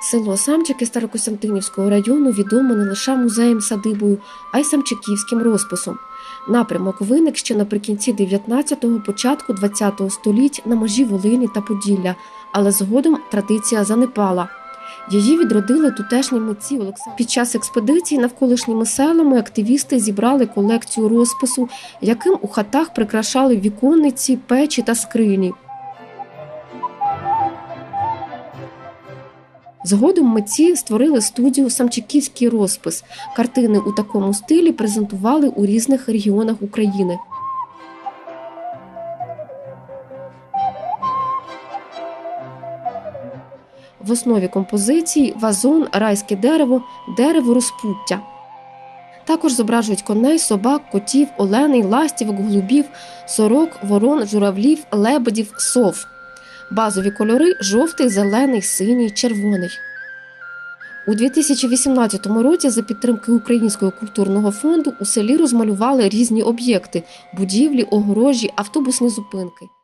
Село Самчики Старокостянтинівського району відоме не лише музеєм садибою, а й самчиківським розписом. Напрямок виник ще наприкінці 19-го, початку 20-го століть на межі Волині та Поділля, але згодом традиція занепала. Її відродили тутешні митці Олександр. Під час експедиції навколишніми селами активісти зібрали колекцію розпису, яким у хатах прикрашали віконниці, печі та скрині. Згодом митці створили студію Самчиківський розпис. Картини у такому стилі презентували у різних регіонах України. В основі композиції вазон, райське дерево, дерево розпуття. Також зображують коней, собак, котів, оленей, ластівок, голубів, сорок, ворон, журавлів, лебедів, сов. Базові кольори жовтий, зелений, синій, червоний. У 2018 році за підтримки Українського культурного фонду у селі розмалювали різні об'єкти будівлі, огорожі, автобусні зупинки.